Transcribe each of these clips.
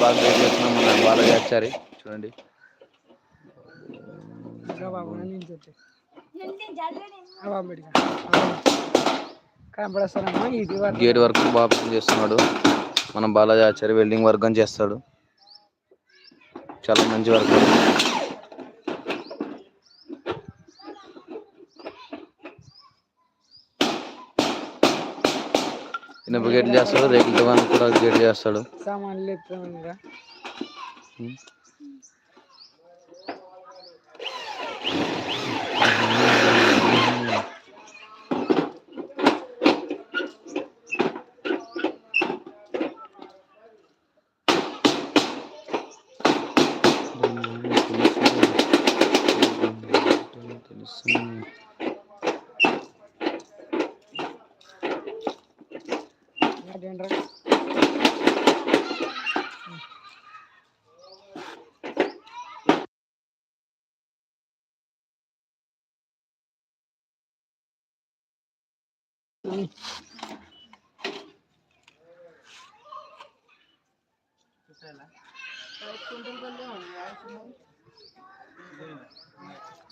బాగా వెయిట్ చేస్తున్నాం మన బాలాజీ ఆచారి చూడండి. Gate work. బాగా చేస్తున్నాడు? మన బాలాజీ ఆచారి వెల్డింగ్ వర్క్ అని చేస్తాడు. చాలా మంచి వర్క్ ఇనుప గేట్లు చేస్తాడు రేకుల దుకాణం కూడా గేట్ చేస్తాడు సామాన్లు ఎత్తుగా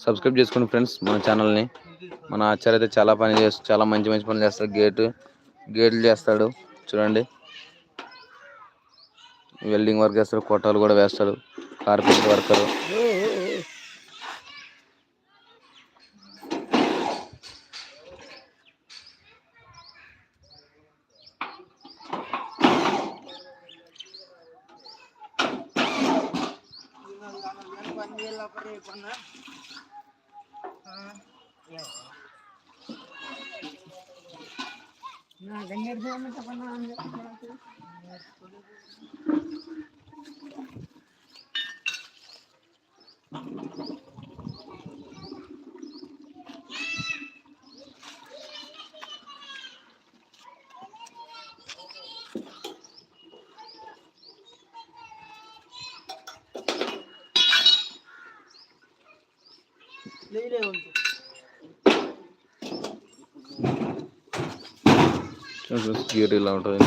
సబ్స్క్రైబ్ చేసుకోండి ఫ్రెండ్స్ మన ఛానల్ని. మన ఆచార్య అయితే చాలా పని చేస్తాడు చాలా మంచి మంచి పనులు చేస్తాడు. గేటు గేట్లు చేస్తాడు. చూడండి. వెల్డింగ్ వర్క్ చేస్తాడు. కొట్టాలు కూడా వేస్తాడు. Carpenter worker. ಎಲ್ಲ ಕಡೆ ಬಂದ ನಾ ಗಂಗೆ ತಗೊಂಡು ఇలా ఉంటుంది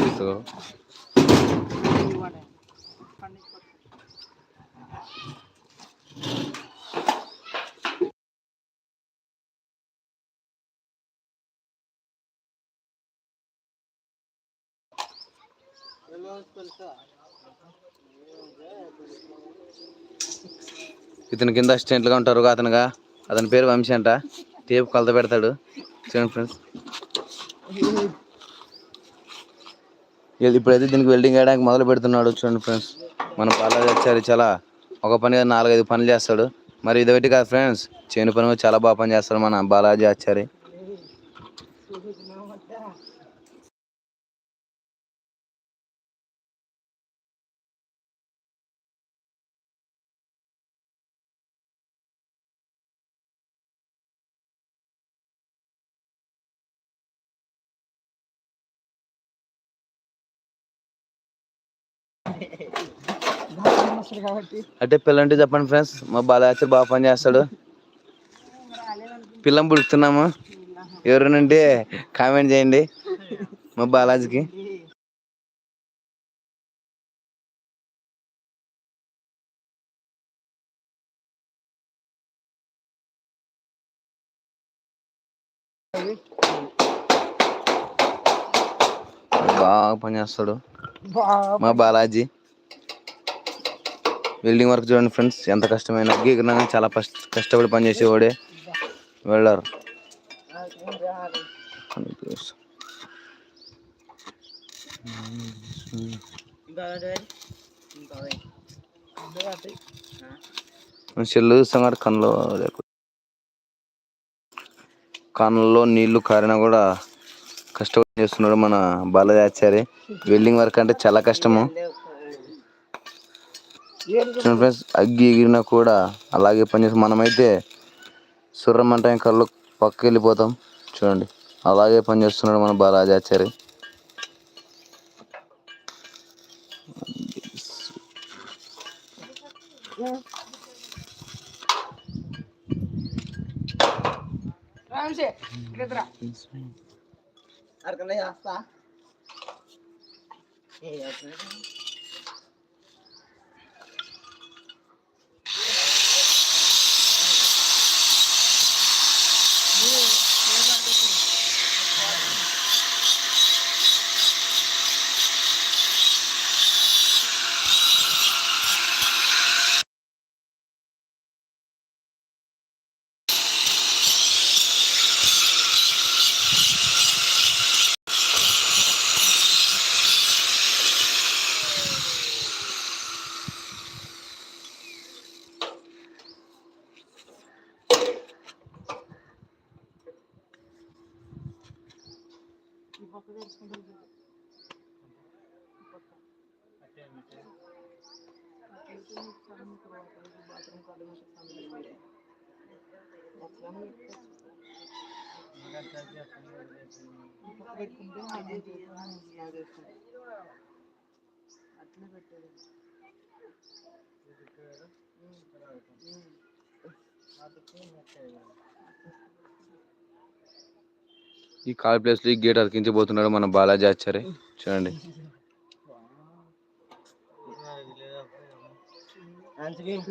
ఇతని కింద అసిస్టెంట్లుగా ఉంటారు అతనుగా? అతని పేరు వంశీ అంట. టేపు కొలత పెడతాడు. చూడండి ఫ్రెండ్స్. ఇప్పుడైతే దీనికి వెల్డింగ్ వేయడానికి మొదలు పెడుతున్నాడు చూడండి ఫ్రెండ్స్. మన బాలాజీ వచ్చారు చాలా ఒక పని కాదు నాలుగైదు పనులు చేస్తాడు. మరి ఇది ఒకటి కాదు ఫ్రెండ్స్ చేను పని కూడా చాలా బాగా పని చేస్తాడు మన బాలాజీ ఆచారి అంటే పిల్లంటే చెప్పండి ఫ్రెండ్స్. మా బాలాజీ బాగా పని చేస్తాడు. పిల్లం పుడుతున్నాము ఎవరినంటే కామెంట్ చేయండి మా బాలాజీకి. బాగా పని చేస్తాడు. మా బాలాజీ. వెల్డింగ్ వర్క్ చూడండి ఫ్రెండ్స్ ఎంత కష్టమైన గీకరంగా చాలా కష్ట కష్టపడి పనిచేసేవాడే వెళ్ళారు చెల్లు సంగతి కన్నులో కన్నులో నీళ్ళు కారినా కూడా కష్టపడి చేస్తున్నాడు మన బాలాజీ వెల్డింగ్ వర్క్ అంటే చాలా కష్టము. చూడండి ఫ్రెండ్స్ అగ్గి ఎగిరినా కూడా అలాగే పనిచేస్తాం మనమైతే సుర్రమంటే కళ్ళు పక్కకి వెళ్ళిపోతాం చూడండి అలాగే పనిచేస్తున్నాడు మన బాలాజాచారి రాంశే అరకనే చేస్తా. పప్పు వేసుకుంటాం బాత్రూమ్ కడుగు పెట్టుకుంటే అదే అట్లా పెట్టేది ಅದಕ್ಕೆ ಮತ್ತೆ ఈ కాల్ ప్లేస్లో ఈ గేట్ అతికించబోతున్నాడు మన బాలాజీ ఆచార్య చూడండి. అంతకేం